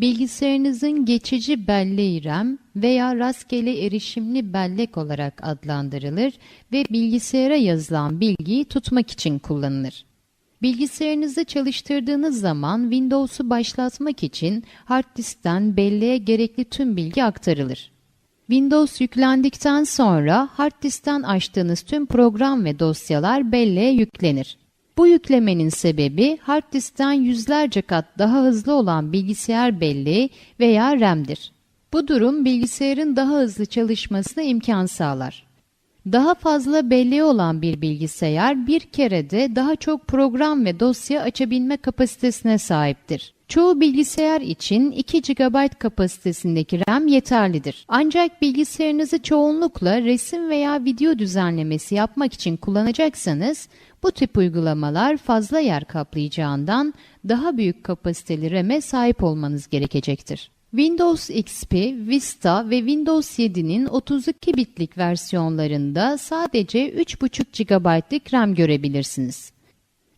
Bilgisayarınızın geçici belleği RAM veya rastgele erişimli bellek olarak adlandırılır ve bilgisayara yazılan bilgiyi tutmak için kullanılır. Bilgisayarınızı çalıştırdığınız zaman Windows'u başlatmak için hard diskten belleğe gerekli tüm bilgi aktarılır. Windows yüklendikten sonra hard diskten açtığınız tüm program ve dosyalar belleğe yüklenir. Bu yüklemenin sebebi hard diskten yüzlerce kat daha hızlı olan bilgisayar belleği veya RAM'dir. Bu durum bilgisayarın daha hızlı çalışmasına imkan sağlar. Daha fazla belleği olan bir bilgisayar bir kerede daha çok program ve dosya açabilme kapasitesine sahiptir. Çoğu bilgisayar için 2 GB kapasitesindeki RAM yeterlidir. Ancak bilgisayarınızı çoğunlukla resim veya video düzenlemesi yapmak için kullanacaksanız bu tip uygulamalar fazla yer kaplayacağından daha büyük kapasiteli RAM'e sahip olmanız gerekecektir. Windows XP, Vista ve Windows 7'nin 32 bitlik versiyonlarında sadece 3.5 GB'lık RAM görebilirsiniz.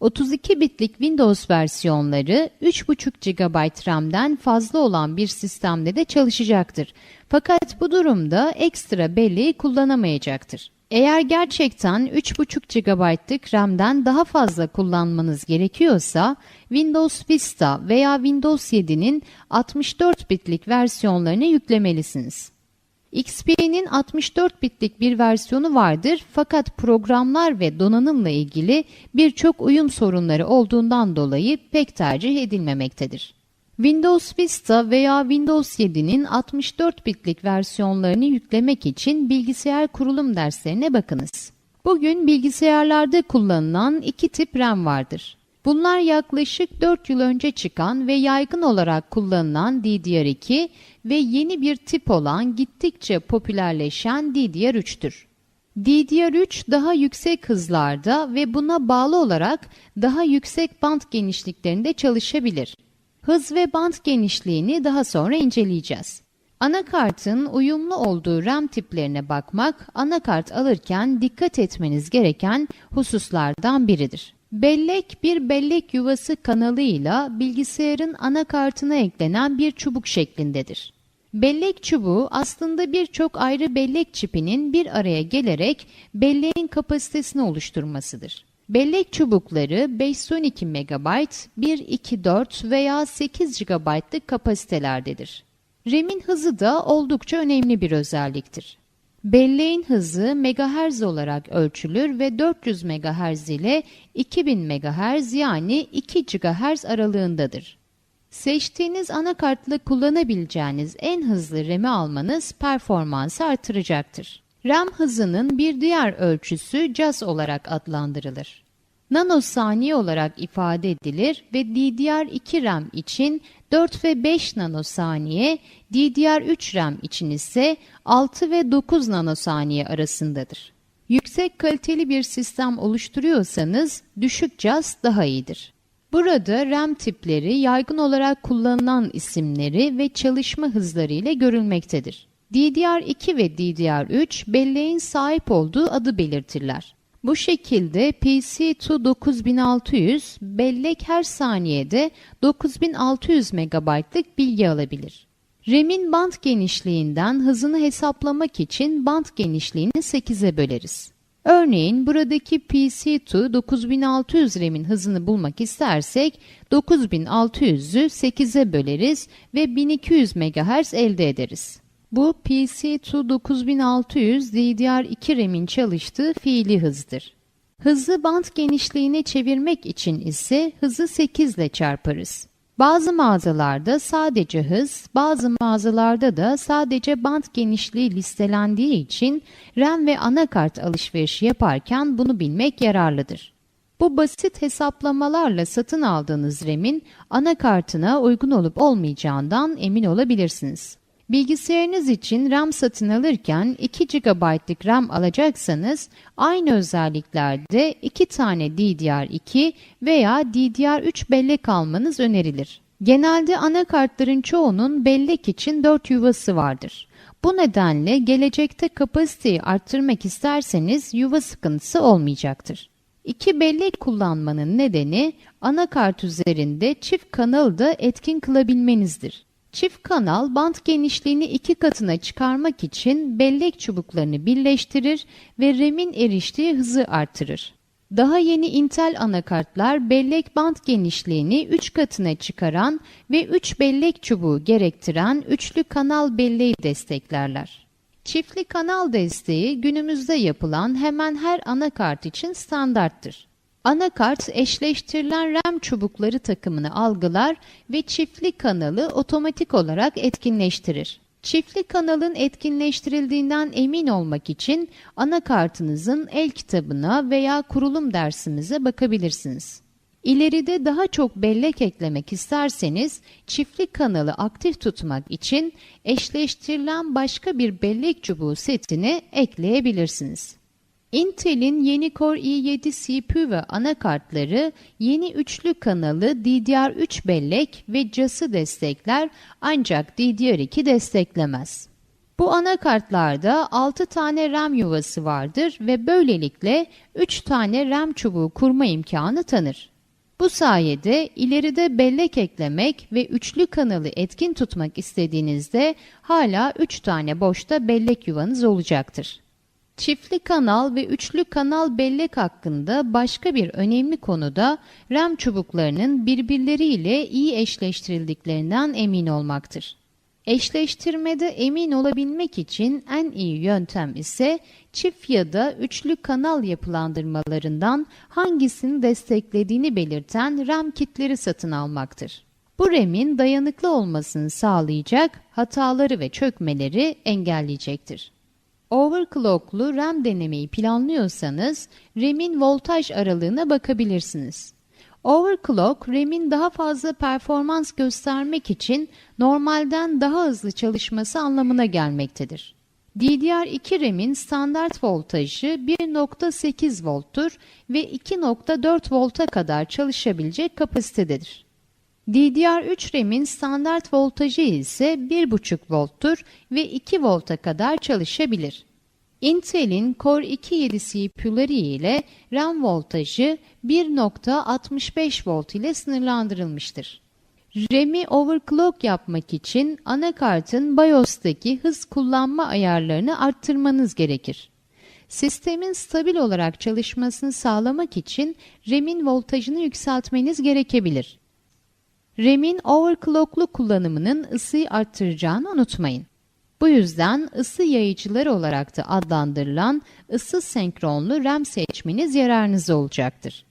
32 bitlik Windows versiyonları 3.5 GB RAM'den fazla olan bir sistemde de çalışacaktır. Fakat bu durumda ekstra belleği kullanamayacaktır. Eğer gerçekten 3.5 GB'lık RAM'den daha fazla kullanmanız gerekiyorsa Windows Vista veya Windows 7'nin 64 bitlik versiyonlarını yüklemelisiniz. XP'nin 64 bitlik bir versiyonu vardır fakat programlar ve donanımla ilgili birçok uyum sorunları olduğundan dolayı pek tercih edilmemektedir. Windows Vista veya Windows 7'nin 64 bitlik versiyonlarını yüklemek için bilgisayar kurulum derslerine bakınız. Bugün bilgisayarlarda kullanılan iki tip RAM vardır. Bunlar yaklaşık 4 yıl önce çıkan ve yaygın olarak kullanılan DDR2 ve yeni bir tip olan gittikçe popülerleşen DDR3'tür. DDR3 daha yüksek hızlarda ve buna bağlı olarak daha yüksek band genişliklerinde çalışabilir. Hız ve band genişliğini daha sonra inceleyeceğiz. Anakartın uyumlu olduğu RAM tiplerine bakmak, anakart alırken dikkat etmeniz gereken hususlardan biridir. Bellek bir bellek yuvası kanalıyla bilgisayarın anakartına eklenen bir çubuk şeklindedir. Bellek çubuğu aslında birçok ayrı bellek çipinin bir araya gelerek belleğin kapasitesini oluşturmasıdır. Bellek çubukları 512 MB, 124 veya 8 GB'lık kapasitelerdedir. RAM'in hızı da oldukça önemli bir özelliktir. Belleğin hızı MHz olarak ölçülür ve 400 MHz ile 2000 MHz yani 2 GHz aralığındadır. Seçtiğiniz anakartla kullanabileceğiniz en hızlı RAM'i almanız performansı artıracaktır. RAM hızının bir diğer ölçüsü CAS olarak adlandırılır. Nanosaniye olarak ifade edilir ve DDR2 RAM için 4 ve 5 nanosaniye, DDR3 RAM için ise 6 ve 9 nanosaniye arasındadır. Yüksek kaliteli bir sistem oluşturuyorsanız düşük CAS daha iyidir. Burada RAM tipleri yaygın olarak kullanılan isimleri ve çalışma hızları ile görülmektedir. DDR2 ve DDR3 belleğin sahip olduğu adı belirtirler. Bu şekilde PC2 9600 bellek her saniyede 9600 MB'lık bilgi alabilir. RAM'in band genişliğinden hızını hesaplamak için band genişliğini 8'e böleriz. Örneğin buradaki PC2 9600 RAM'in hızını bulmak istersek 9600'ü 8'e böleriz ve 1200 MHz elde ederiz. Bu PC2 9600 DDR2 RAM'in çalıştığı fiili hızdır. Hızı band genişliğine çevirmek için ise hızı 8 ile çarparız. Bazı mağazalarda sadece hız, bazı mağazalarda da sadece band genişliği listelendiği için RAM ve anakart alışverişi yaparken bunu bilmek yararlıdır. Bu basit hesaplamalarla satın aldığınız RAM'in anakartına uygun olup olmayacağından emin olabilirsiniz. Bilgisayarınız için RAM satın alırken 2 GB'lık RAM alacaksanız aynı özelliklerde 2 tane DDR2 veya DDR3 bellek almanız önerilir. Genelde anakartların çoğunun bellek için 4 yuvası vardır. Bu nedenle gelecekte kapasiteyi arttırmak isterseniz yuva sıkıntısı olmayacaktır. İki bellek kullanmanın nedeni anakart üzerinde çift kanalı da etkin kılabilmenizdir. Çift kanal bant genişliğini iki katına çıkarmak için bellek çubuklarını birleştirir ve RAM'in eriştiği hızı artırır. Daha yeni Intel anakartlar bellek bant genişliğini 3 katına çıkaran ve 3 bellek çubuğu gerektiren üçlü kanal belleği desteklerler. Çiftli kanal desteği günümüzde yapılan hemen her anakart için standarttır. Anakart eşleştirilen RAM çubukları takımını algılar ve çiftli kanalı otomatik olarak etkinleştirir. Çiftli kanalın etkinleştirildiğinden emin olmak için anakartınızın el kitabına veya kurulum dersimize bakabilirsiniz. İleride daha çok bellek eklemek isterseniz çiftli kanalı aktif tutmak için eşleştirilen başka bir bellek çubuğu setini ekleyebilirsiniz. Intel'in yeni Core i7 CPU ve anakartları yeni üçlü kanalı DDR3 bellek ve CAS'ı destekler ancak DDR2 desteklemez. Bu anakartlarda 6 tane RAM yuvası vardır ve böylelikle 3 tane RAM çubuğu kurma imkanı tanır. Bu sayede ileride bellek eklemek ve üçlü kanalı etkin tutmak istediğinizde hala 3 tane boşta bellek yuvanız olacaktır. Çiftli kanal ve üçlü kanal bellek hakkında başka bir önemli konuda RAM çubuklarının birbirleriyle iyi eşleştirildiklerinden emin olmaktır. Eşleştirmede emin olabilmek için en iyi yöntem ise çift ya da üçlü kanal yapılandırmalarından hangisini desteklediğini belirten RAM kitleri satın almaktır. Bu RAM'in dayanıklı olmasını sağlayacak, hataları ve çökmeleri engelleyecektir. Overclocklu RAM denemeyi planlıyorsanız RAM'in voltaj aralığına bakabilirsiniz. Overclock, RAM'in daha fazla performans göstermek için normalden daha hızlı çalışması anlamına gelmektedir. DDR2 RAM'in standart voltajı 1.8 volttur ve 2.4 volta kadar çalışabilecek kapasitededir. DDR3 RAM'in standart voltajı ise 1.5 volttur ve 2 volta kadar çalışabilir. Intel'in Core i7 CPU'ları ile RAM voltajı 1.65 volt ile sınırlandırılmıştır. RAM'i overclock yapmak için anakartın BIOS'taki hız kullanma ayarlarını arttırmanız gerekir. Sistemin stabil olarak çalışmasını sağlamak için RAM'in voltajını yükseltmeniz gerekebilir. RAM'in overclocklu kullanımının ısıyı arttıracağını unutmayın. Bu yüzden ısı yayıcıları olarak da adlandırılan ısı senkronlu RAM seçmeniz yararınıza olacaktır.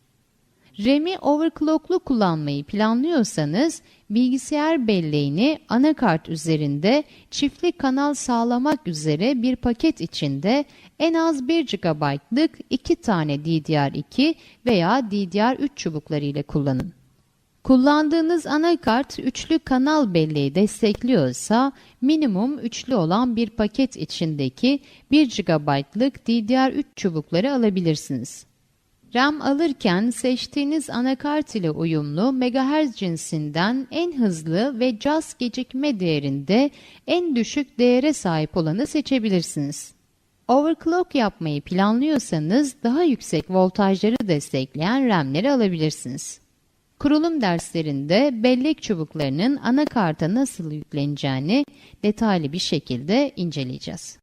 RAM'i overclocklu kullanmayı planlıyorsanız bilgisayar belleğini anakart üzerinde çiftli kanal sağlamak üzere bir paket içinde en az 1 GB'lık 2 tane DDR2 veya DDR3 çubukları ile kullanın. Kullandığınız anakart üçlü kanal belleği destekliyorsa minimum üçlü olan bir paket içindeki 1 GB'lık DDR3 çubukları alabilirsiniz. RAM alırken seçtiğiniz anakart ile uyumlu megahertz cinsinden en hızlı ve CAS gecikme değerinde en düşük değere sahip olanı seçebilirsiniz. Overclock yapmayı planlıyorsanız daha yüksek voltajları destekleyen RAM'leri alabilirsiniz. Kurulum derslerinde bellek çubuklarının anakarta nasıl yükleneceğini detaylı bir şekilde inceleyeceğiz.